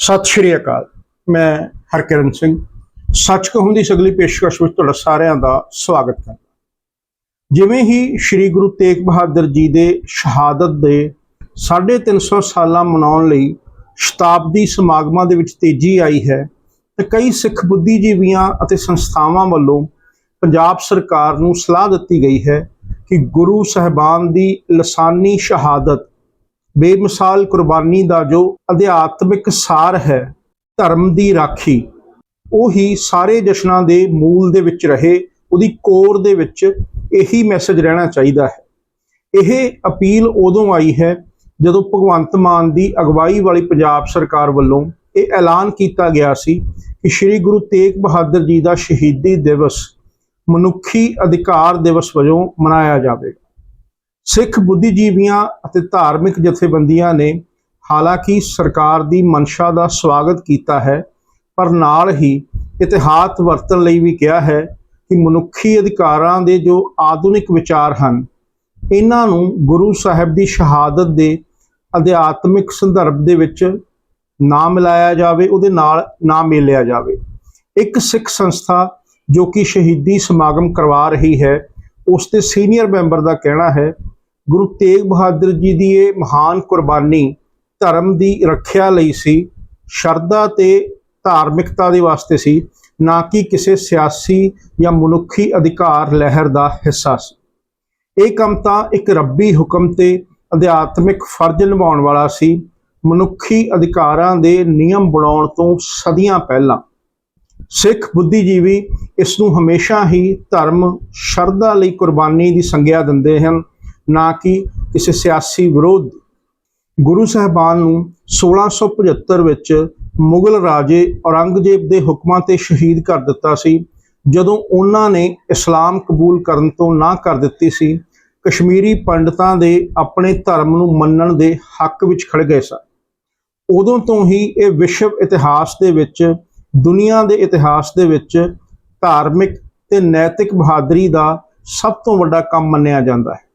ਸਤਿ ਸ਼੍ਰੀ ਅਕਾਲ। ਮੈਂ ਹਰਕਿਰਨ ਸਿੰਘ। ਸੱਚ ਕਹੂੰ ਦੀ ਅਗਲੀ ਪੇਸ਼ਕਸ਼ ਵਿੱਚ ਤੁਹਾਡਾ ਸਾਰਿਆਂ ਦਾ ਸਵਾਗਤ ਕਰਦਾ ਜਿਵੇਂ ਹੀ ਸ੍ਰੀ ਗੁਰੂ ਤੇਗ ਬਹਾਦਰ ਜੀ ਦੇ ਸ਼ਹਾਦਤ ਦੇ 350 ਸਾਲਾਂ ਮਨਾਉਣ ਲਈ ਸ਼ਤਾਬਦੀ ਸਮਾਗਮਾਂ ਦੇ ਵਿੱਚ ਤੇਜ਼ੀ ਆਈ ਹੈ, ਤੇ ਕਈ ਸਿੱਖ ਬੁੱਧੀਜੀਵੀਆਂ ਅਤੇ ਸੰਸਥਾਵਾਂ ਵੱਲੋਂ ਪੰਜਾਬ ਸਰਕਾਰ ਨੂੰ ਸਲਾਹ ਦਿੱਤੀ ਗਈ ਹੈ ਕਿ ਗੁਰੂ ਸਾਹਿਬਾਨ ਦੀ ਲਸਾਨੀ ਸ਼ਹਾਦਤ ਬੇਮਿਸਾਲ ਕੁਰਬਾਨੀ ਦਾ ਜੋ ਅਧਿਆਤਮਿਕ ਸਾਰ ਹੈ, ਧਰਮ ਦੀ ਰਾਖੀ, ਉਹ ਹੀ ਸਾਰੇ ਜਸ਼ਨਾਂ ਦੇ ਮੂਲ ਦੇ ਵਿੱਚ ਰਹੇ, ਉਹਦੀ ਕੋਰ ਦੇ ਵਿੱਚ ਇਹੀ ਮੈਸੇਜ ਰਹਿਣਾ ਚਾਹੀਦਾ ਹੈ। ਇਹ ਅਪੀਲ ਉਦੋਂ ਆਈ ਹੈ ਜਦੋਂ ਭਗਵੰਤ ਮਾਨ ਦੀ ਅਗਵਾਈ ਵਾਲੀ ਪੰਜਾਬ ਸਰਕਾਰ ਵੱਲੋਂ ਇਹ ਐਲਾਨ ਕੀਤਾ ਗਿਆ ਸੀ ਕਿ ਸ੍ਰੀ ਗੁਰੂ ਤੇਗ ਬਹਾਦਰ ਜੀ ਦਾ ਸ਼ਹੀਦੀ ਦਿਵਸ ਮਨੁੱਖੀ ਅਧਿਕਾਰ ਦਿਵਸ ਵਜੋਂ ਮਨਾਇਆ ਜਾਵੇਗਾ। ਸਿੱਖ ਬੁੱਧੀਜੀਵੀਆਂ ਅਤੇ ਧਾਰਮਿਕ ਜਥੇਬੰਦੀਆਂ ਨੇ ਹਾਲਾਂਕਿ ਸਰਕਾਰ ਦੀ ਮਨਸ਼ਾ ਦਾ ਸਵਾਗਤ ਕੀਤਾ ਹੈ, ਪਰ ਨਾਲ ਹੀ ਇਤਿਹਾਸ ਵਰਤਣ ਲਈ ਵੀ ਕਿਹਾ ਹੈ ਕਿ ਮਨੁੱਖੀ ਅਧਿਕਾਰਾਂ ਦੇ ਜੋ ਆਧੁਨਿਕ ਵਿਚਾਰ ਹਨ, ਇਹਨਾਂ ਨੂੰ ਗੁਰੂ ਸਾਹਿਬ ਦੀ ਸ਼ਹਾਦਤ ਦੇ ਅਧਿਆਤਮਿਕ ਸੰਦਰਭ ਦੇ ਵਿੱਚ ਨਾ ਮਿਲਾਇਆ ਜਾਵੇ, ਉਹਦੇ ਨਾਲ ਨਾ ਮੇਲਿਆ ਜਾਵੇ। ਇੱਕ ਸਿੱਖ ਸੰਸਥਾ ਜੋ ਕਿ ਸ਼ਹੀਦੀ ਸਮਾਗਮ ਕਰਵਾ ਰਹੀ ਹੈ, ਉਸ ਦੇ ਸੀਨੀਅਰ ਮੈਂਬਰ ਦਾ ਕਹਿਣਾ ਹੈ ਗੁਰੂ ਤੇਗ ਬਹਾਦਰ ਜੀ ਦੀ ਇਹ ਮਹਾਨ ਕੁਰਬਾਨੀ ਧਰਮ ਦੀ ਰੱਖਿਆ ਲਈ ਸੀ, ਸ਼ਰਧਾ ਤੇ ਧਾਰਮਿਕਤਾ ਦੇ ਵਾਸਤੇ ਸੀ, ਨਾ ਕਿ ਕਿਸੇ ਸਿਆਸੀ ਜਾਂ ਮਨੁੱਖੀ ਅਧਿਕਾਰ ਲਹਿਰ ਦਾ ਹਿੱਸਾ ਸੀ। ਇਹ ਕੰਮ ਤਾਂ ਇੱਕ ਰੱਬੀ ਹੁਕਮ ਤੇ ਅਧਿਆਤਮਿਕ ਫਰਜ਼ ਨਿਭਾਉਣ ਵਾਲਾ ਸੀ, ਮਨੁੱਖੀ ਅਧਿਕਾਰਾਂ ਦੇ ਨਿਯਮ ਬਣਾਉਣ ਤੋਂ ਸਦੀਆਂ ਪਹਿਲਾਂ। ਸਿੱਖ ਬੁੱਧੀਜੀਵੀ ਇਸ ਨੂੰ ਹਮੇਸ਼ਾ ਹੀ ਧਰਮ, ਸ਼ਰਧਾ ਲਈ ਕੁਰਬਾਨੀ ਦੀ ਸੰਗਿਆ ਦਿੰਦੇ ਹਨ ਨਾ ਕਿ ਕਿਸੇ ਸਿਆਸੀ ਵਿਰੋਧ। ਗੁਰੂ ਸਾਹਿਬਾਨ ਨੂੰ 1675 ਵਿੱਚ ਮੁਗਲ ਰਾਜੇ ਔਰੰਗਜ਼ੇਬ ਦੇ ਹੁਕਮਾਂ ਤੇ ਸ਼ਹੀਦ ਕਰ ਦਿੱਤਾ ਸੀ। ਜਦੋਂ ਉਹਨਾਂ ਨੇ ਇਸਲਾਮ ਕਬੂਲ ਕਰਨ ਤੋਂ ਨਾ ਕਰ ਦਿੱਤੀ ਸੀ, ਕਸ਼ਮੀਰੀ ਪੰਡਤਾਂ ਦੇ ਆਪਣੇ ਧਰਮ ਨੂੰ ਮੰਨਣ ਦੇ ਹੱਕ ਵਿੱਚ ਖੜ ਗਏ ਸਨ। ਉਦੋਂ ਤੋਂ ਹੀ ਇਹ ਵਿਸ਼ਵ ਇਤਿਹਾਸ ਦੇ ਵਿੱਚ, ਦੁਨੀਆ ਦੇ ਇਤਿਹਾਸ ਦੇ ਵਿੱਚ ਧਾਰਮਿਕ ਤੇ ਨੈਤਿਕ ਬਹਾਦਰੀ ਦਾ ਸਭ ਤੋਂ ਵੱਡਾ ਕੰਮ ਮੰਨਿਆ ਜਾਂਦਾ ਹੈ।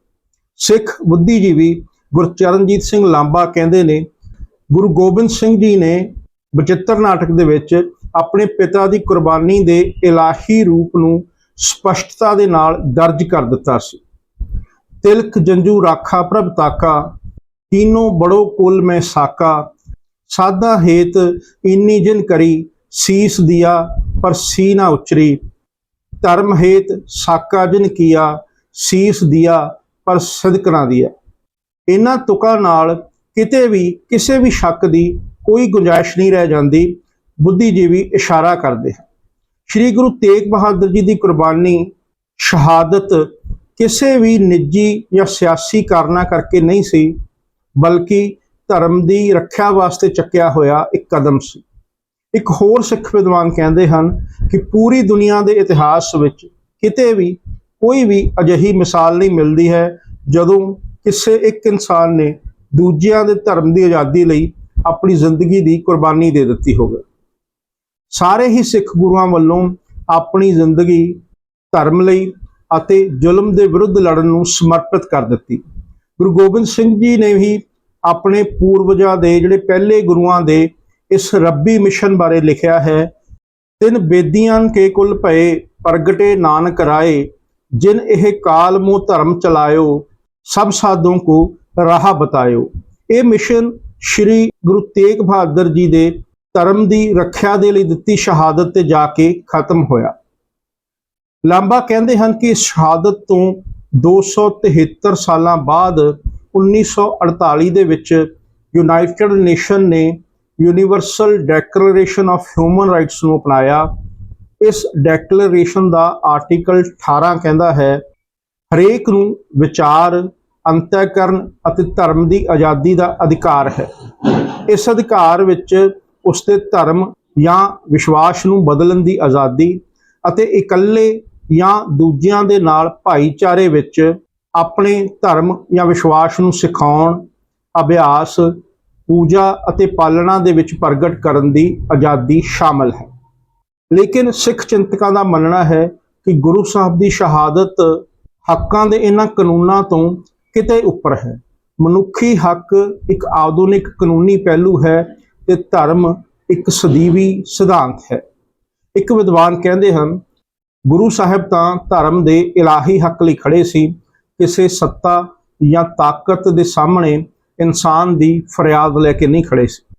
ਸਿੱਖ ਬੁੱਧੀਜੀਵੀ ਗੁਰਚਰਨਜੀਤ ਸਿੰਘ ਲਾਂਬਾ ਕਹਿੰਦੇ ਨੇ, ਗੁਰੂ ਗੋਬਿੰਦ ਸਿੰਘ ਜੀ ਨੇ ਬਚਿੱਤਰ ਨਾਟਕ ਦੇ ਵਿੱਚ ਆਪਣੇ ਪਿਤਾ ਦੀ ਕੁਰਬਾਨੀ ਦੇ ਇਲਾਹੀ ਰੂਪ ਨੂੰ ਸਪਸ਼ਟਤਾ ਦੇ ਨਾਲ ਦਰਜ ਕਰ ਦਿੱਤਾ ਸੀ। ਤਿਲਕ, ਜੰਜੂ, ਰਾਖਾ, ਪ੍ਰਭ ਤਾਕਾ ਤੀਨੋਂ ਬੜੋ, ਕੁਲ, ਮੈਂ ਸਾਕਾ ਸਾਦਾ ਹੇਤ, ਇੰਨੀ ਜਿਨ ਕਰੀ, ਸੀਸ ਦਿਆ, ਪਰ ਸੀ ਨਾ ਉਚਰੀ। ਧਰਮ, ਹੇਤ, ਸਾਕਾ, ਜਿਨ ਕੀਆ, ਸੀਸ ਦਿਆ ਪਰ ਸਦਕ ਨਾ ਦਿਆ ਇਹਨਾਂ ਤੁਕਾਂ ਨਾਲ ਕਿਤੇ ਵੀ ਕਿਸੇ ਵੀ ਸ਼ੱਕ ਦੀ ਕੋਈ ਗੁੰਜਾਇਸ਼ ਨਹੀਂ ਰਹਿ ਜਾਂਦੀ। ਬੁੱਧੀਜੀਵੀ ਇਸ਼ਾਰਾ ਕਰਦੇ ਹਨ। ਸ੍ਰੀ ਗੁਰੂ ਤੇਗ ਬਹਾਦਰ ਜੀ ਦੀ ਕੁਰਬਾਨੀ ਸ਼ਹਾਦਤ ਕਿਸੇ ਵੀ ਨਿੱਜੀ ਜਾਂ ਸਿਆਸੀ ਕਾਰਨਾ ਕਰਕੇ ਨਹੀਂ ਸੀ, ਬਲਕਿ ਧਰਮ ਦੀ ਰੱਖਿਆ ਵਾਸਤੇ ਚੱਕਿਆ ਹੋਇਆ ਇੱਕ ਕਦਮ ਸੀ। ਇੱਕ ਹੋਰ ਸਿੱਖ ਵਿਦਵਾਨ ਕਹਿੰਦੇ ਹਨ ਕਿ ਪੂਰੀ ਦੁਨੀਆ ਦੇ ਇਤਿਹਾਸ ਵਿੱਚ ਕਿਤੇ ਵੀ ਕੋਈ ਵੀ ਅਜਿਹੀ ਮਿਸਾਲ ਨਹੀਂ ਮਿਲਦੀ ਹੈ ਜਦੋਂ ਕਿਸੇ ਇੱਕ ਇਨਸਾਨ ਨੇ ਦੂਜਿਆਂ ਦੇ ਧਰਮ ਦੀ ਆਜ਼ਾਦੀ ਲਈ ਆਪਣੀ ਜ਼ਿੰਦਗੀ ਦੀ ਕੁਰਬਾਨੀ ਦੇ ਦਿੱਤੀ ਹੋਵੇ। ਸਾਰੇ ਹੀ ਸਿੱਖ ਗੁਰੂਆਂ ਵੱਲੋਂ ਆਪਣੀ ਜ਼ਿੰਦਗੀ ਧਰਮ ਲਈ ਅਤੇ ਜ਼ੁਲਮ ਦੇ ਵਿਰੁੱਧ ਲੜਨ ਨੂੰ ਸਮਰਪਿਤ ਕਰ ਦਿੱਤੀ। ਗੁਰੂ ਗੋਬਿੰਦ ਸਿੰਘ ਜੀ ਨੇ ਵੀ ਆਪਣੇ ਪੂਰਵਜਾਂ ਦੇ ਜਿਹੜੇ ਪਹਿਲੇ ਗੁਰੂਆਂ ਦੇ ਇਸ ਰੱਬੀ ਮਿਸ਼ਨ ਬਾਰੇ ਲਿਖਿਆ ਹੈ, ਤਿੰਨ ਬੇਦੀਆਂ ਕੇ ਕੁਲ ਭਏ ਪ੍ਰਗਟੇ ਨਾਨਕ ਰਾਏ ਜਿਨ ਇਹ ਕਾਲ ਮੂ ਧਰਮ ਚਲਾਇਓ, ਸਭ ਸਾਧੋਂ ਕੋ ਰਾਹ ਬਤਾਇਓ। ਇਹ ਮਿਸ਼ਨ ਸ਼੍ਰੀ ਗੁਰੂ ਤੇਗ ਬਹਾਦਰ ਜੀ ਦੇ ਧਰਮ ਦੀ ਰੱਖਿਆ ਦੇ ਲਈ ਦਿੱਤੀ ਸ਼ਹਾਦਤ ਤੇ ਜਾ ਕੇ ਖਤਮ ਹੋਇਆ। ਲਾਂਬਾ ਕਹਿੰਦੇ ਹਨ ਕਿ ਸ਼ਹਾਦਤ ਤੋਂ 273 ਸਾਲਾਂ ਬਾਅਦ 1948 ਦੇ ਵਿੱਚ ਯੂਨਾਈਟਿਡ ਨੇਸ਼ਨ ਨੇ Universal Declaration of Human Rights ਨੂੰ ਅਪਣਾਇਆ। ਇਸ ਡੈਕਲੇਰੇਸ਼ਨ ਦਾ ਆਰਟੀਕਲ 18 ਕਹਿੰਦਾ ਹੈ, ਹਰੇਕ ਨੂੰ ਵਿਚਾਰ, ਅੰਤਕਰਨ ਅਤੇ ਧਰਮ ਦੀ ਆਜ਼ਾਦੀ ਦਾ ਅਧਿਕਾਰ ਹੈ। ਇਸ ਅਧਿਕਾਰ ਵਿੱਚ ਉਸਦੇ ਧਰਮ ਜਾਂ ਵਿਸ਼ਵਾਸ ਨੂੰ ਬਦਲਣ ਦੀ ਆਜ਼ਾਦੀ ਅਤੇ ਇਕੱਲੇ ਜਾਂ ਦੂਜਿਆਂ ਦੇ ਨਾਲ ਭਾਈਚਾਰੇ ਵਿੱਚ ਆਪਣੇ ਧਰਮ ਜਾਂ ਵਿਸ਼ਵਾਸ ਨੂੰ ਸਿਖਾਉਣ, ਅਭਿਆਸ, ਪੂਜਾ ਅਤੇ ਪਾਲਣਾ ਦੇ ਵਿੱਚ ਪ੍ਰਗਟ ਕਰਨ ਦੀ ਆਜ਼ਾਦੀ ਸ਼ਾਮਲ ਹੈ। ਲੇਕਿਨ ਸਿੱਖ ਚਿੰਤਕਾਂ ਦਾ ਮੰਨਣਾ ਹੈ ਕਿ ਗੁਰੂ ਸਾਹਿਬ ਦੀ ਸ਼ਹਾਦਤ ਹੱਕਾਂ ਦੇ ਇਹਨਾਂ ਕਾਨੂੰਨਾਂ ਤੋਂ ਕਿਤੇ ਉੱਪਰ ਹੈ। ਮਨੁੱਖੀ ਹੱਕ ਇੱਕ ਆਧੁਨਿਕ ਕਾਨੂੰਨੀ ਪਹਿਲੂ ਹੈ ਤੇ ਧਰਮ ਇੱਕ ਸਦੀਵੀ ਸਿਧਾਂਤ ਹੈ। ਇੱਕ ਵਿਦਵਾਨ ਕਹਿੰਦੇ ਹਨ, ਗੁਰੂ ਸਾਹਿਬ ਤਾਂ ਧਰਮ ਦੇ ਇਲਾਹੀ ਹੱਕ ਲਈ ਖੜੇ ਸੀ, ਕਿਸੇ ਸੱਤਾ ਜਾਂ ਤਾਕਤ ਦੇ ਸਾਹਮਣੇ ਇਨਸਾਨ ਦੀ ਫਰਿਆਦ ਲੈ ਕੇ ਨਹੀਂ ਖੜੇ ਸੀ।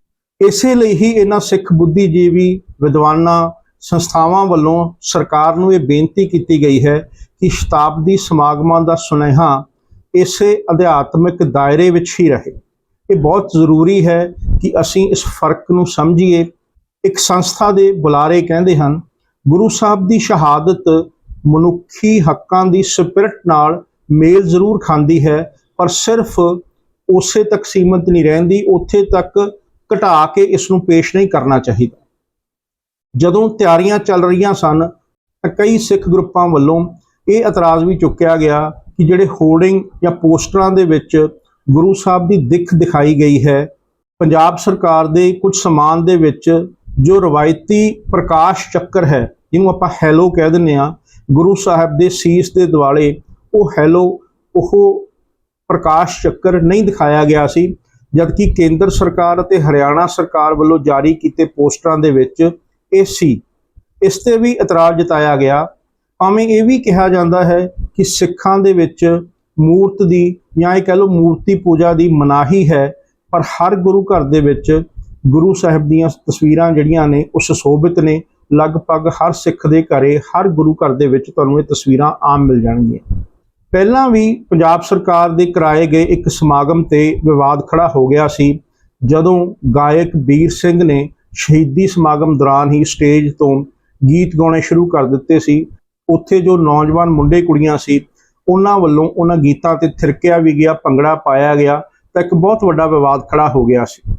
ਇਸੇ ਲਈ ਹੀ ਇਹਨਾਂ ਸਿੱਖ ਬੁੱਧੀਜੀਵੀ ਵਿਦਵਾਨਾਂ ਸੰਸਥਾਵਾਂ ਵੱਲੋਂ ਸਰਕਾਰ ਨੂੰ ਇਹ ਬੇਨਤੀ ਕੀਤੀ ਗਈ ਹੈ ਕਿ ਸ਼ਤਾਬਦੀ ਸਮਾਗਮਾਂ ਦਾ ਸੁਨੇਹਾ ਇਸੇ ਅਧਿਆਤਮਿਕ ਦਾਇਰੇ ਵਿੱਚ ਹੀ ਰਹੇ। ਇਹ ਬਹੁਤ ਜ਼ਰੂਰੀ ਹੈ ਕਿ ਅਸੀਂ ਇਸ ਫ਼ਰਕ ਨੂੰ ਸਮਝੀਏ। ਇੱਕ ਸੰਸਥਾ ਦੇ ਬੁਲਾਰੇ ਕਹਿੰਦੇ ਹਨ, ਗੁਰੂ ਸਾਹਿਬ ਦੀ ਸ਼ਹਾਦਤ ਮਨੁੱਖੀ ਹੱਕਾਂ ਦੀ ਸਪਿਰਟ ਨਾਲ ਮੇਲ ਜ਼ਰੂਰ ਖਾਂਦੀ ਹੈ, ਪਰ ਸਿਰਫ ਉਸੇ ਤੱਕ ਸੀਮਤ ਨਹੀਂ ਰਹਿੰਦੀ, ਉੱਥੇ ਤੱਕ ਘਟਾ ਕੇ ਇਸ ਨੂੰ ਪੇਸ਼ ਨਹੀਂ ਕਰਨਾ ਚਾਹੀਦਾ। ਜਦੋਂ ਤਿਆਰੀਆਂ ਚੱਲ ਰਹੀਆਂ ਸਨ ਤਾਂ ਕਈ ਸਿੱਖ ਗਰੁੱਪਾਂ ਵੱਲੋਂ ਇਹ ਇਤਰਾਜ਼ ਵੀ ਚੁੱਕਿਆ ਗਿਆ ਕਿ ਜਿਹੜੇ ਹੋਰਡਿੰਗ ਜਾਂ ਪੋਸਟਰਾਂ ਦੇ ਵਿੱਚ ਗੁਰੂ ਸਾਹਿਬ ਦੀ ਦਿੱਖ ਦਿਖਾਈ ਗਈ ਹੈ, ਪੰਜਾਬ ਸਰਕਾਰ ਦੇ ਕੁਝ ਸਮਾਨ ਦੇ ਵਿੱਚ ਜੋ ਰਵਾਇਤੀ ਪ੍ਰਕਾਸ਼ ਚੱਕਰ ਹੈ, ਜਿਹਨੂੰ ਆਪਾਂ ਹੈਲੋ ਕਹਿ ਦਿੰਦੇ ਆ ਗੁਰੂ ਸਾਹਿਬ ਦੇ ਸੀਸ ਦੇ ਦੁਆਲੇ ਉਹ ਹੈਲੋ, ਉਹ ਪ੍ਰਕਾਸ਼ ਚੱਕਰ ਨਹੀਂ ਦਿਖਾਇਆ ਗਿਆ ਸੀ, ਜਦਕਿ ਕੇਂਦਰ ਸਰਕਾਰ ਅਤੇ ਹਰਿਆਣਾ ਸਰਕਾਰ ਵੱਲੋਂ ਜਾਰੀ ਕੀਤੇ ਪੋਸਟਰਾਂ ਦੇ ਵਿੱਚ ਇਹ ਸੀ ਇਸ ਤੇ ਵੀ ਇਤਰਾਜ਼ ਜਤਾਇਆ ਗਿਆ। ਭਾਵੇਂ ਇਹ ਵੀ ਕਿਹਾ ਜਾਂਦਾ ਹੈ ਕਿ ਸਿੱਖਾਂ ਦੇ ਵਿੱਚ ਮੂਰਤ ਦੀ ਜਾਂ ਇਹ ਕਹਿ ਲਓ ਮੂਰਤੀ ਪੂਜਾ ਦੀ ਮਨਾਹੀ ਹੈ, ਪਰ ਹਰ ਗੁਰੂ ਘਰ ਦੇ ਵਿੱਚ ਗੁਰੂ ਸਾਹਿਬ ਦੀਆਂ ਤਸਵੀਰਾਂ ਜਿਹੜੀਆਂ ਨੇ ਉਹ ਸੁਸ਼ੋਭਿਤ ਨੇ। ਲਗਭਗ ਹਰ ਸਿੱਖ ਦੇ ਘਰੇ, ਹਰ ਗੁਰੂ ਘਰ ਦੇ ਵਿੱਚ ਤੁਹਾਨੂੰ ਇਹ ਤਸਵੀਰਾਂ ਆਮ ਮਿਲ ਜਾਣਗੀਆਂ। ਪਹਿਲਾਂ ਵੀ ਪੰਜਾਬ ਸਰਕਾਰ ਦੇ ਕਰਾਏ ਗਏ ਇੱਕ ਸਮਾਗਮ ਤੇ ਵਿਵਾਦ ਖੜਾ ਹੋ ਗਿਆ ਸੀ, ਜਦੋਂ ਗਾਇਕ ਵੀਰ ਸਿੰਘ ਨੇ ਸ਼ਹੀਦੀ ਸਮਾਗਮ ਦੌਰਾਨ ਹੀ ਸਟੇਜ ਤੋਂ ਗੀਤ ਗਾਉਣੇ ਸ਼ੁਰੂ ਕਰ ਦਿੱਤੇ ਸੀ। ਉੱਥੇ ਜੋ ਨੌਜਵਾਨ ਮੁੰਡੇ ਕੁੜੀਆਂ ਸੀ, ਉਹਨਾਂ ਵੱਲੋਂ ਉਹਨਾਂ ਗੀਤਾਂ ਤੇ ਥਿਰਕਿਆ ਵੀ ਗਿਆ, ਭੰਗੜਾ ਪਾਇਆ ਗਿਆ ਤਾਂ ਇੱਕ ਬਹੁਤ ਵੱਡਾ ਵਿਵਾਦ ਖੜਾ ਹੋ ਗਿਆ ਸੀ।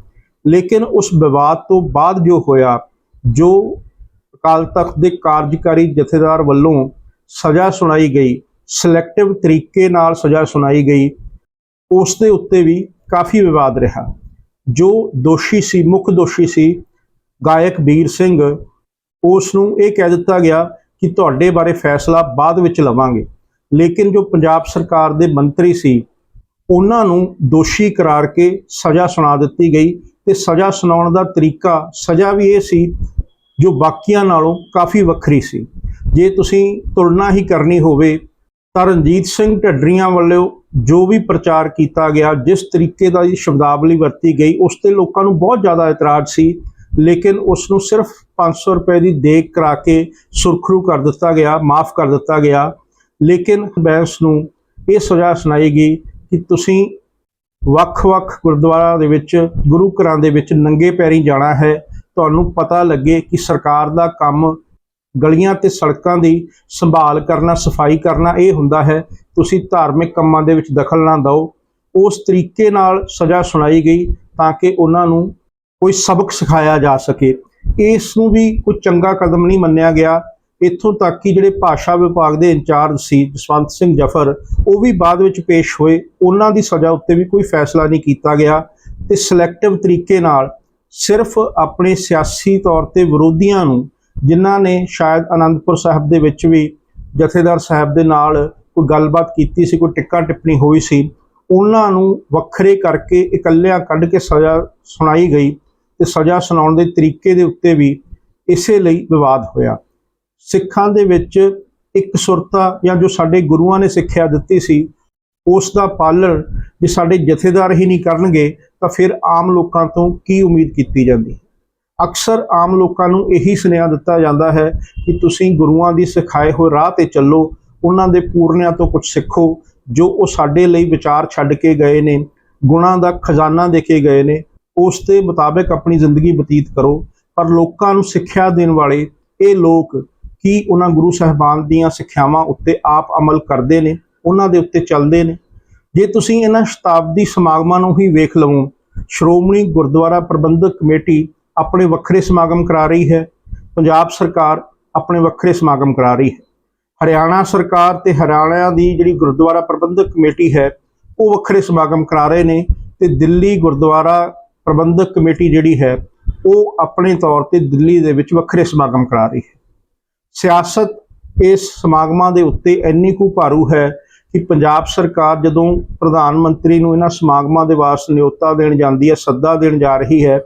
ਲੇਕਿਨ ਉਸ ਵਿਵਾਦ ਤੋਂ ਬਾਅਦ ਜੋ ਹੋਇਆ, ਜੋ ਅਕਾਲ ਤਖਤ ਦੇ ਕਾਰਜਕਾਰੀ ਜਥੇਦਾਰ ਵੱਲੋਂ ਸਜ਼ਾ ਸੁਣਾਈ ਗਈ, ਸਿਲੈਕਟਿਵ ਤਰੀਕੇ ਨਾਲ ਸਜ਼ਾ ਸੁਣਾਈ ਗਈ, ਉਸ ਦੇ ਉੱਤੇ ਵੀ ਕਾਫੀ ਵਿਵਾਦ ਰਿਹਾ। ਜੋ ਦੋਸ਼ੀ ਸੀ, ਮੁੱਖ ਦੋਸ਼ੀ ਸੀ ਗਾਇਕ ਵੀਰ ਸਿੰਘ, ਉਸ ਨੂੰ ਇਹ ਕਹਿ ਦਿੱਤਾ ਗਿਆ ਕਿ ਤੁਹਾਡੇ ਬਾਰੇ ਫੈਸਲਾ ਬਾਅਦ ਵਿੱਚ ਲਵਾਂਗੇ। ਲੇਕਿਨ ਜੋ ਪੰਜਾਬ ਸਰਕਾਰ ਦੇ ਮੰਤਰੀ ਸੀ, ਉਹਨਾਂ ਨੂੰ ਦੋਸ਼ੀ ਕਰਾਰ ਕੇ ਸਜ਼ਾ ਸੁਣਾ ਦਿੱਤੀ ਗਈ ਤੇ ਸਜ਼ਾ ਸੁਣਾਉਣ ਦਾ ਤਰੀਕਾ, ਸਜ਼ਾ ਵੀ ਇਹ ਸੀ, ਜੋ ਬਾਕੀਆਂ ਨਾਲੋਂ ਕਾਫੀ ਵੱਖਰੀ ਸੀ। ਜੇ ਤੁਸੀਂ ਤੁਲਨਾ ਹੀ ਕਰਨੀ ਹੋਵੇ, ਤਾਂ ਰਣਜੀਤ ਸਿੰਘ ਢੱਡਰੀਆਂ ਵੱਲੋਂ ਜੋ ਵੀ ਪ੍ਰਚਾਰ ਕੀਤਾ ਗਿਆ, ਜਿਸ ਤਰੀਕੇ ਦਾ ਇਹ ਸ਼ਬਦਾਵਲੀ ਵਰਤੀ ਗਈ, ਉਸ ਤੇ ਲੋਕਾਂ ਨੂੰ ਬਹੁਤ ਜ਼ਿਆਦਾ ਇਤਰਾਜ਼ ਸੀ ਲੇਕਿਨ ਉਸ ਨੂੰ ਸਿਰਫ 500 ਰੁਪਏ ਦੀ ਦੇਖ ਕਰਾ ਕੇ ਸੁਰਖਰੂ ਕਰ ਦਿੱਤਾ ਗਿਆ, ਮਾਫ ਕਰ ਦਿੱਤਾ ਗਿਆ। ਲੇਕਿਨ ਬੈਂਸ ਨੂੰ ਇਹ ਸਜ਼ਾ ਸੁਣਾਈ ਗਈ ਕਿ ਤੁਸੀਂ ਵੱਖ-ਵੱਖ ਗੁਰਦੁਆਰਾ ਦੇ ਵਿੱਚ, ਗੁਰੂ ਘਰਾਂ ਦੇ ਵਿੱਚ ਨੰਗੇ ਪੈਰੀ ਜਾਣਾ ਹੈ। ਤੁਹਾਨੂੰ ਪਤਾ ਲੱਗੇ ਕਿ ਸਰਕਾਰ ਦਾ ਕੰਮ ਗਲੀਆਂ ਤੇ ਸੜਕਾਂ ਦੀ ਸੰਭਾਲ ਕਰਨਾ, ਸਫ਼ਾਈ ਕਰਨਾ ਇਹ ਹੁੰਦਾ ਹੈ। ਤੁਸੀਂ ਧਾਰਮਿਕ ਕੰਮਾਂ ਦੇ ਵਿੱਚ ਦਖਲ ਨਾ ਦਿਓ। ਉਸ ਤਰੀਕੇ ਨਾਲ ਸਜ਼ਾ ਸੁਣਾਈ ਗਈ ਤਾਂ ਕਿ ਉਹਨਾਂ ਨੂੰ ਕੋਈ ਸਬਕ ਸਿਖਾਇਆ ਜਾ ਸਕੇ। ਇਸ ਨੂੰ ਵੀ ਕੋਈ ਚੰਗਾ ਕਦਮ ਨਹੀਂ ਮੰਨਿਆ ਗਿਆ। ਇੱਥੋਂ ਤੱਕ ਕਿ ਜਿਹੜੇ ਭਾਸ਼ਾ ਵਿਭਾਗ ਦੇ ਇੰਚਾਰਜ ਸੀ, ਜਸਵੰਤ ਸਿੰਘ ਜਫਰ, ਉਹ ਵੀ ਬਾਅਦ ਵਿੱਚ ਪੇਸ਼ ਹੋਏ। ਉਹਨਾਂ ਦੀ ਸਜ਼ਾ ਉੱਤੇ ਵੀ ਕੋਈ ਫੈਸਲਾ ਨਹੀਂ ਕੀਤਾ ਗਿਆ ਤੇ ਸਿਲੈਕਟਿਵ ਤਰੀਕੇ ਨਾਲ ਸਿਰਫ ਆਪਣੇ ਸਿਆਸੀ ਤੌਰ ਤੇ ਵਿਰੋਧੀਆਂ ਨੂੰ, ਜਿਨ੍ਹਾਂ ਨੇ ਸ਼ਾਇਦ ਅਨੰਦਪੁਰ ਸਾਹਿਬ ਦੇ ਵਿੱਚ ਵੀ ਜਥੇਦਾਰ ਸਾਹਿਬ ਦੇ ਨਾਲ ਕੋਈ ਗੱਲਬਾਤ ਕੀਤੀ ਸੀ, ਕੋਈ ਟਿੱਕਾ ਟਿੱਪਣੀ ਹੋਈ ਸੀ, ਉਹਨਾਂ ਨੂੰ ਵੱਖਰੇ ਕਰਕੇ ਇਕੱਲਿਆਂ ਕੱਢ ਕੇ ਸਜ਼ਾ ਸੁਣਾਈ ਗਈ। ਤੇ ਸਜ਼ਾ ਸੁਣਾਉਣ ਦੇ ਤਰੀਕੇ ਦੇ ਉੱਤੇ ਵੀ ਇਸੇ ਲਈ ਵਿਵਾਦ ਹੋਇਆ। ਸਿੱਖਾਂ ਦੇ ਵਿੱਚ ਇੱਕ ਸੁਰਤਾ ਜਾਂ ਜੋ ਸਾਡੇ ਗੁਰੂਆਂ ਨੇ ਸਿੱਖਿਆ ਦਿੱਤੀ ਸੀ, ਉਸ ਦਾ ਪਾਲਣ ਜੇ ਸਾਡੇ ਜਥੇਦਾਰ ਹੀ ਨਹੀਂ ਕਰਨਗੇ, ਤਾਂ ਫਿਰ ਆਮ ਲੋਕਾਂ ਤੋਂ ਕੀ ਉਮੀਦ ਕੀਤੀ ਜਾਂਦੀ? ਅਕਸਰ ਆਮ ਲੋਕਾਂ ਨੂੰ ਇਹੀ ਸੁਨੇਹਾ ਦਿੱਤਾ ਜਾਂਦਾ ਹੈ ਕਿ ਤੁਸੀਂ ਗੁਰੂਆਂ ਦੀ ਸਿਖਾਏ ਹੋਏ ਰਾਹ ਤੇ ਚੱਲੋ, ਉਹਨਾਂ ਦੇ ਪੂਰਨਿਆਂ ਤੋਂ ਕੁਝ ਸਿੱਖੋ, ਜੋ ਉਹ ਸਾਡੇ ਲਈ ਵਿਚਾਰ ਛੱਡ ਕੇ ਗਏ ਨੇ, ਗੁਣਾਂ ਦਾ ਖਜ਼ਾਨਾ ਦੇ ਕੇ ਗਏ ਨੇ ਉਸ ਦੇ ਮੁਤਾਬਕ ਆਪਣੀ ਜ਼ਿੰਦਗੀ ਬਤੀਤ ਕਰੋ। ਪਰ ਲੋਕਾਂ ਨੂੰ ਸਿੱਖਿਆ ਦੇਣ ਵਾਲੇ ਇਹ ਲੋਕ ਕੀ ਉਹਨਾਂ ਗੁਰੂ ਸਾਹਿਬਾਨ ਦੀਆਂ ਸਿੱਖਿਆਵਾਂ ਉੱਤੇ ਆਪ ਅਮਲ ਕਰਦੇ ਨੇ? ਉਹਨਾਂ ਦੇ ਉੱਤੇ ਚੱਲਦੇ ਨੇ? ਜੇ ਤੁਸੀਂ ਇਹਨਾਂ ਸ਼ਤਾਬਦੀ ਸਮਾਗਮਾਂ ਨੂੰ ਹੀ ਵੇਖ ਲਵੋ, ਸ਼੍ਰੋਮਣੀ ਗੁਰਦੁਆਰਾ ਪ੍ਰਬੰਧਕ ਕਮੇਟੀ ਆਪਣੇ ਵੱਖਰੇ ਸਮਾਗਮ ਕਰਾ ਰਹੀ ਹੈ। ਪੰਜਾਬ ਸਰਕਾਰ ਆਪਣੇ ਵੱਖਰੇ ਸਮਾਗਮ ਕਰਾ ਰਹੀ ਹੈ। ਹਰਿਆਣਾ ਸਰਕਾਰ ਤੇ ਹਰਿਆਣਾ ਦੀ ਜਿਹੜੀ ਗੁਰਦੁਆਰਾ ਪ੍ਰਬੰਧਕ ਕਮੇਟੀ ਹੈ, ਉਹ ਵੱਖਰੇ ਸਮਾਗਮ ਕਰਾ ਰਹੇ ਨੇ ਤੇ ਦਿੱਲੀ ਗੁਰਦੁਆਰਾ ਪ੍ਰਬੰਧਕ ਕਮੇਟੀ ਜਿਹੜੀ ਹੈ, ਉਹ ਆਪਣੇ ਤੌਰ ਤੇ ਦਿੱਲੀ ਦੇ ਵਿੱਚ ਵੱਖਰੇ ਸਮਾਗਮ ਕਰਾ ਰਹੀ ਹੈ। ਸਿਆਸਤ ਇਸ ਸਮਾਗਮਾਂ ਦੇ ਉੱਤੇ ਇੰਨੀ ਕੁ ਭਾਰੂ ਹੈ ਕਿ ਪੰਜਾਬ ਸਰਕਾਰ ਜਦੋਂ ਪ੍ਰਧਾਨ ਮੰਤਰੀ ਨੂੰ ਇਹਨਾਂ ਸਮਾਗਮਾਂ ਦੇ ਵਾਸਤੇ ਨਿਯੋਤਾ ਦੇਣ ਜਾਂਦੀ ਹੈ, ਸੱਦਾ ਦੇਣ ਜਾ ਰਹੀ ਹੈ,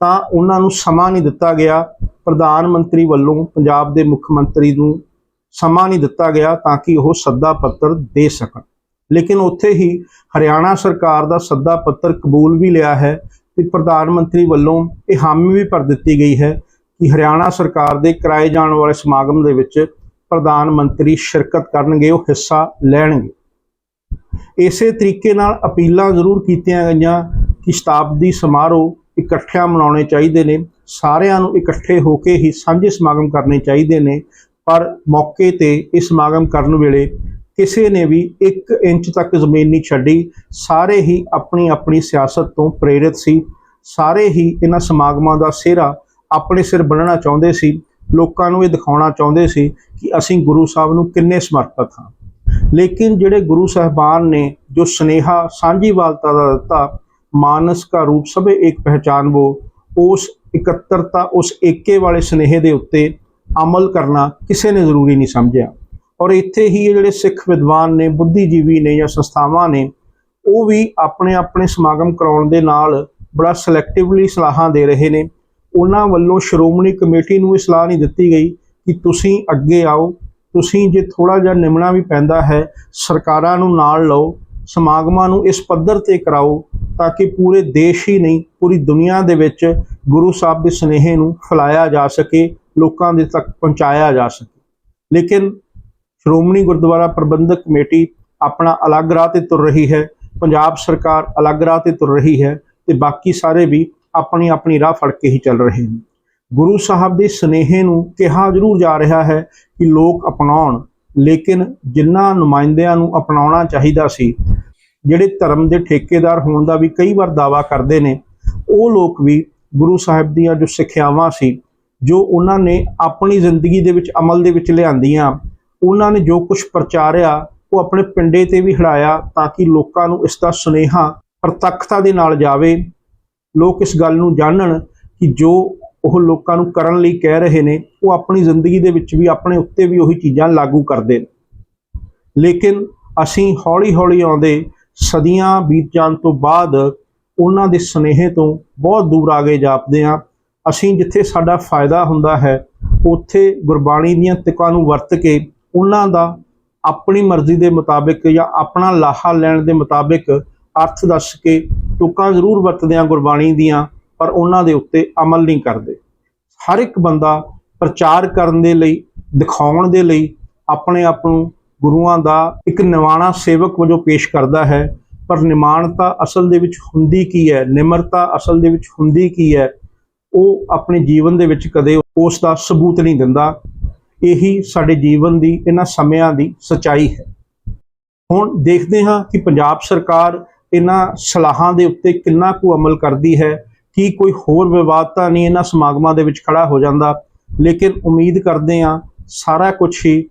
ਤਾਂ ਉਹਨਾਂ ਨੂੰ ਸਮਾਂ ਨਹੀਂ ਦਿੱਤਾ ਗਿਆ। ਪ੍ਰਧਾਨ ਮੰਤਰੀ ਵੱਲੋਂ ਪੰਜਾਬ ਦੇ ਮੁੱਖ ਮੰਤਰੀ ਨੂੰ ਸਮਾਂ ਨਹੀਂ ਦਿੱਤਾ ਗਿਆ ਤਾਂ ਕਿ ਉਹ ਸੱਦਾ ਪੱਤਰ ਦੇ ਸਕਣ। ਲੇਕਿਨ ਉੱਥੇ ਹੀ ਹਰਿਆਣਾ ਸਰਕਾਰ ਦਾ ਸੱਦਾ ਪੱਤਰ ਕਬੂਲ ਵੀ ਲਿਆ ਹੈ ਕਿ ਪ੍ਰਧਾਨ ਮੰਤਰੀ ਵੱਲੋਂ ਇਹ ਹਾਮੀ ਵੀ ਭਰ ਦਿੱਤੀ ਗਈ ਹੈ ਕਿ ਹਰਿਆਣਾ ਸਰਕਾਰ ਦੇ ਕਰਾਏ ਜਾਣ ਵਾਲੇ ਸਮਾਗਮ ਦੇ ਵਿੱਚ ਪ੍ਰਧਾਨ ਮੰਤਰੀ ਸ਼ਿਰਕਤ ਕਰਨਗੇ, ਉਹ ਹਿੱਸਾ ਲੈਣਗੇ। ਇਸੇ ਤਰੀਕੇ ਨਾਲ ਅਪੀਲਾਂ ਜ਼ਰੂਰ ਕੀਤੀਆਂ ਗਈਆਂ ਕਿ ਸ਼ਤਾਬਦੀ ਸਮਾਰੋਹ ਇਕੱਠਿਆਂ ਮਨਾਉਣੇ ਚਾਹੀਦੇ ਨੇ, ਸਾਰਿਆਂ ਨੂੰ ਇਕੱਠੇ ਹੋ ਕੇ ਹੀ ਸਾਂਝੇ ਸਮਾਗਮ ਕਰਨੇ ਚਾਹੀਦੇ ਨੇ, ਪਰ ਮੌਕੇ ਤੇ ਇਹ ਸਮਾਗਮ ਕਰਨ ਵੇਲੇ ਕਿਸੇ ਨੇ ਵੀ 1 ਇੰਚ ਤੱਕ ਜ਼ਮੀਨ ਨਹੀਂ ਛੱਡੀ। ਸਾਰੇ ਹੀ ਆਪਣੀ ਆਪਣੀ ਸਿਆਸਤ ਤੋਂ ਪ੍ਰੇਰਿਤ ਸੀ। ਸਾਰੇ ਹੀ ਇਹਨਾਂ ਸਮਾਗਮਾਂ ਦਾ ਸਿਹਰਾ ਆਪਣੇ ਸਿਰ ਬੰਨਣਾ ਚਾਹੁੰਦੇ ਸੀ। ਲੋਕਾਂ ਨੂੰ ਇਹ ਦਿਖਾਉਣਾ ਚਾਹੁੰਦੇ ਸੀ ਕਿ ਅਸੀਂ ਗੁਰੂ ਸਾਹਿਬ ਨੂੰ ਕਿੰਨੇ ਸਮਰਪਿਤ ਹਾਂ। ਲੇਕਿਨ ਜਿਹੜੇ ਗੁਰੂ ਸਾਹਿਬਾਨ ਨੇ ਜੋ ਸਨੇਹਾ ਸਾਂਝੀਵਾਲਤਾ ਦਾ ਦਿੱਤਾ, ਮਾਨਸ ਕਾ ਰੂਪ ਸਭੇ ਇੱਕ ਪਹਿਚਾਨਵੋ ਉਸ ਇਕੱਤਰਤਾ, ਉਸ ਏਕੇ ਵਾਲੇ ਸਨੇਹੇ ਦੇ ਉੱਤੇ ਅਮਲ ਕਰਨਾ ਕਿਸੇ ਨੇ ਜ਼ਰੂਰੀ ਨਹੀਂ ਸਮਝਿਆ। ਔਰ ਇੱਥੇ ਹੀ ਇਹ ਜਿਹੜੇ ਸਿੱਖ ਵਿਦਵਾਨ ਨੇ, ਬੁੱਧੀਜੀਵੀ ਨੇ ਜਾਂ ਸੰਸਥਾਵਾਂ ਨੇ, ਉਹ ਵੀ ਆਪਣੇ ਆਪਣੇ ਸਮਾਗਮ ਕਰਾਉਣ ਦੇ ਨਾਲ ਬੜਾ ਸਿਲੈਕਟਿਵਲੀ ਸਲਾਹਾਂ ਦੇ ਰਹੇ ਨੇ। ਉਹਨਾਂ ਵੱਲੋਂ ਸ਼੍ਰੋਮਣੀ ਕਮੇਟੀ ਨੂੰ ਇਹ ਸਲਾਹ ਨਹੀਂ ਦਿੱਤੀ ਗਈ ਕਿ ਤੁਸੀਂ ਅੱਗੇ ਆਓ, ਤੁਸੀਂ ਜੇ ਥੋੜਾ ਜਿਹਾ ਨਿਮਣਾ ਵੀ ਪੈਂਦਾ ਹੈ, ਸਰਕਾਰਾਂ ਨੂੰ ਨਾਲ ਲਓ, ਸਮਾਗਮਾਂ ਨੂੰ ਇਸ ਪੱਧਰ ਤੇ ਕਰਾਓ ਤਾਂ ਕਿ ਪੂਰੇ ਦੇਸ਼ ਹੀ ਨਹੀਂ, ਪੂਰੀ ਦੁਨੀਆ ਦੇ ਵਿੱਚ ਗੁਰੂ ਸਾਹਿਬ ਦੇ ਸੁਨੇਹੇ ਨੂੰ ਫੈਲਾਇਆ ਜਾ ਸਕੇ, ਲੋਕਾਂ ਦੇ ਤੱਕ ਪਹੁੰਚਾਇਆ ਜਾ ਸਕੇ। ਲੇਕਿਨ ਸ਼੍ਰੋਮਣੀ ਗੁਰਦੁਆਰਾ ਪ੍ਰਬੰਧਕ ਕਮੇਟੀ ਆਪਣਾ ਅਲੱਗ ਰਾਹ ਤੇ ਤੁਰ ਰਹੀ ਹੈ, ਪੰਜਾਬ ਸਰਕਾਰ ਅਲੱਗ ਰਾਹ ਤੇ ਤੁਰ ਰਹੀ ਹੈ ਤੇ ਬਾਕੀ ਸਾਰੇ ਵੀ ਆਪਣੀ ਆਪਣੀ ਰਾਹ ਫੜ ਕੇ ਹੀ ਚੱਲ ਰਹੇ ਨੇ। ਗੁਰੂ ਸਾਹਿਬ ਦੇ ਸਨੇਹੇ ਨੂੰ ਕਿਹਾ ਜ਼ਰੂਰ ਜਾ ਰਿਹਾ ਹੈ ਕਿ ਲੋਕ ਅਪਣਾਉਣ, ਲੇਕਿਨ ਜਿਨ੍ਹਾਂ ਨੁਮਾਇੰਦਿਆਂ ਨੂੰ ਅਪਣਾਉਣਾ ਚਾਹੀਦਾ ਸੀ, ਜਿਹੜੇ ਧਰਮ ਦੇ ਠੇਕੇਦਾਰ ਹੋਣ ਦਾ ਵੀ ਕਈ ਵਾਰ ਦਾਵਾ ਕਰਦੇ ਨੇ, ਉਹ ਲੋਕ ਵੀ ਗੁਰੂ ਸਾਹਿਬ ਦੀਆਂ ਜੋ ਸਿੱਖਿਆਵਾਂ ਸੀ, ਜੋ ਉਹਨਾਂ ਨੇ ਆਪਣੀ ਜ਼ਿੰਦਗੀ ਦੇ ਵਿੱਚ ਅਮਲ ਦੇ ਵਿੱਚ ਲਿਆਂਦੀਆਂ ਉਹਨਾਂ ਨੇ ਜੋ ਕੁਝ ਪ੍ਰਚਾਰਿਆ, ਉਹ ਆਪਣੇ ਪਿੰਡੇ ਤੇ ਵੀ ਹੜਾਇਆ ਤਾਂ ਕਿ ਲੋਕਾਂ ਨੂੰ ਇਸ ਦਾ ਸੁਨੇਹਾ ਪ੍ਰਤੱਖਤਾ ਦੇ ਨਾਲ ਜਾਵੇ। ਲੋਕ ਇਸ ਗੱਲ ਨੂੰ ਜਾਣਨ ਕਿ ਜੋ ਉਹ ਲੋਕਾਂ ਨੂੰ ਕਰਨ ਲਈ ਕਹਿ ਰਹੇ ਨੇ, ਉਹ ਆਪਣੀ ਜ਼ਿੰਦਗੀ ਦੇ ਵਿੱਚ ਵੀ ਆਪਣੇ ਉੱਤੇ ਵੀ ਉਹੀ ਚੀਜ਼ਾਂ ਲਾਗੂ ਕਰਦੇ ਨੇ। ਲੇਕਿਨ ਅਸੀਂ ਹੌਲੀ-ਹੌਲੀ ਆਉਂਦੇ, ਸਦੀਆਂ ਬੀਤ ਜਾਣ ਤੋਂ ਬਾਅਦ ਉਹਨਾਂ ਦੇ ਸਨੇਹੇ ਤੋਂ ਬਹੁਤ ਦੂਰ ਆ ਗਏ ਜਾਪਦੇ ਹਾਂ। ਅਸੀਂ ਜਿੱਥੇ ਸਾਡਾ ਫਾਇਦਾ ਹੁੰਦਾ ਹੈ, ਉੱਥੇ ਗੁਰਬਾਣੀ ਦੀਆਂ ਤਿਕਾਂ ਨੂੰ ਵਰਤ ਕੇ ਉਹਨਾਂ ਦਾ ਆਪਣੀ ਮਰਜ਼ੀ ਦੇ ਮੁਤਾਬਿਕ ਜਾਂ ਆਪਣਾ ਲਾਹਾ ਲੈਣ ਦੇ ਮੁਤਾਬਿਕ ਅਰਥ ਦੱਸ ਕੇ ਤੁਕਾਂ ਜ਼ਰੂਰ ਵਰਤਦੇ ਹਾਂ ਗੁਰਬਾਣੀ ਦੀਆਂ, ਪਰ ਉਹਨਾਂ ਦੇ ਉੱਤੇ ਅਮਲ ਨਹੀਂ ਕਰਦੇ। ਹਰ ਇੱਕ ਬੰਦਾ ਪ੍ਰਚਾਰ ਕਰਨ ਦੇ ਲਈ, ਦਿਖਾਉਣ ਦੇ ਲਈ ਆਪਣੇ ਆਪ ਨੂੰ ਗੁਰੂਆਂ ਦਾ ਇੱਕ ਨਿਵਾਣਾ ਸੇਵਕ ਵਜੋਂ ਪੇਸ਼ ਕਰਦਾ ਹੈ, ਪਰ ਨਿਮਾਣਤਾ ਅਸਲ ਦੇ ਵਿੱਚ ਹੁੰਦੀ ਕੀ ਹੈ, ਨਿਮਰਤਾ ਅਸਲ ਦੇ ਵਿੱਚ ਹੁੰਦੀ ਕੀ ਹੈ, ਉਹ ਆਪਣੇ ਜੀਵਨ ਦੇ ਵਿੱਚ ਕਦੇ ਉਸ ਦਾ ਸਬੂਤ ਨਹੀਂ ਦਿੰਦਾ। ਇਹੀ ਸਾਡੇ ਜੀਵਨ ਦੀ, ਇਹਨਾਂ ਸਮਿਆਂ ਦੀ ਸਚਾਈ ਹੈ। ਹੁਣ ਦੇਖਦੇ ਹਾਂ ਕਿ ਪੰਜਾਬ ਸਰਕਾਰ ਇਹਨਾਂ ਸਲਾਹਾਂ ਦੇ ਉੱਤੇ ਕਿੰਨਾ ਕੁ ਅਮਲ ਕਰਦੀ ਹੈ, ਕੀ ਕੋਈ ਹੋਰ ਵਿਵਾਦ ਤਾਂ ਨਹੀਂ ਇਹਨਾਂ ਸਮਾਗਮਾਂ ਦੇ ਵਿੱਚ ਖੜਾ ਹੋ ਜਾਂਦਾ। ਲੇਕਿਨ ਉਮੀਦ ਕਰਦੇ ਹਾਂ ਸਾਰਾ ਕੁਝ ਹੀ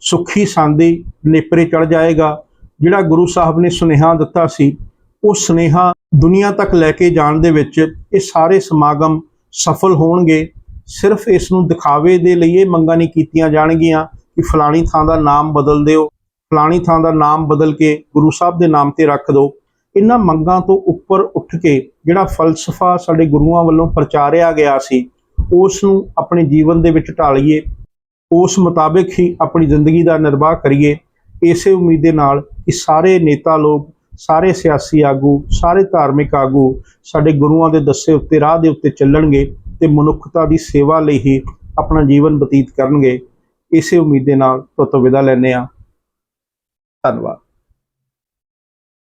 ਸੁੱਖੀ ਸਾਂਦੀ ਨੇਪਰੇ ਚੜ ਜਾਏਗਾ। ਜਿਹੜਾ ਗੁਰੂ ਸਾਹਿਬ ਨੇ ਸੁਨੇਹਾ ਦਿੱਤਾ ਸੀ, ਉਹ ਸੁਨੇਹਾ ਦੁਨੀਆ ਤੱਕ ਲੈ ਕੇ ਜਾਣ ਦੇ ਵਿੱਚ ਇਹ ਸਾਰੇ ਸਮਾਗਮ ਸਫਲ ਹੋਣਗੇ। ਸਿਰਫ ਇਸ ਨੂੰ ਦਿਖਾਵੇ ਦੇ ਲਈ ਇਹ ਮੰਗਾਂ ਨਹੀਂ ਕੀਤੀਆਂ ਜਾਣਗੀਆਂ ਕਿ ਫਲਾਣੀ ਥਾਂ ਦਾ ਨਾਮ ਬਦਲ ਦਿਓ। ਫਲਾਣੀ ਥਾਂ ਦਾ ਨਾਮ ਬਦਲ ਕੇ ਗੁਰੂ ਸਾਹਿਬ ਦੇ ਨਾਮ ਤੇ ਰੱਖ ਦਿਓ। ਇਹਨਾਂ ਮੰਗਾਂ ਤੋਂ ਉੱਪਰ ਉੱਠ ਕੇ ਜਿਹੜਾ ਫਲਸਫਾ ਸਾਡੇ ਗੁਰੂਆਂ ਵੱਲੋਂ ਪ੍ਰਚਾਰਿਆ ਗਿਆ ਸੀ, ਉਸ ਨੂੰ ਆਪਣੇ ਜੀਵਨ ਦੇ ਵਿੱਚ ਢਾਲੀਏ। ਉਸ ਮੁਤਾਬਿਕ ਹੀ ਆਪਣੀ ਜ਼ਿੰਦਗੀ ਦਾ ਨਿਰਵਾਹ ਕਰੀਏ। ਇਸੇ ਉਮੀਦ ਦੇ ਨਾਲ ਕਿ ਸਾਰੇ ਨੇਤਾ ਲੋਕ, ਸਾਰੇ ਸਿਆਸੀ ਆਗੂ, ਸਾਰੇ ਧਾਰਮਿਕ ਆਗੂ ਸਾਡੇ ਗੁਰੂਆਂ ਦੇ ਦੱਸੇ ਉੱਤੇ, ਰਾਹ ਦੇ ਉੱਤੇ ਚੱਲਣਗੇ। ਤੇ ਮਨੁੱਖਤਾ ਦੀ ਸੇਵਾ ਲਈ ਹੀ ਆਪਣਾ ਜੀਵਨ ਬਤੀਤ ਕਰਨਗੇ। ਇਸੇ ਉਮੀਦ ਦੇ ਨਾਲ ਤੁਹਾਤੋਂ ਵਿਦਾ ਲੈਂਦੇ ਹਾਂ। ਧੰਨਵਾਦ।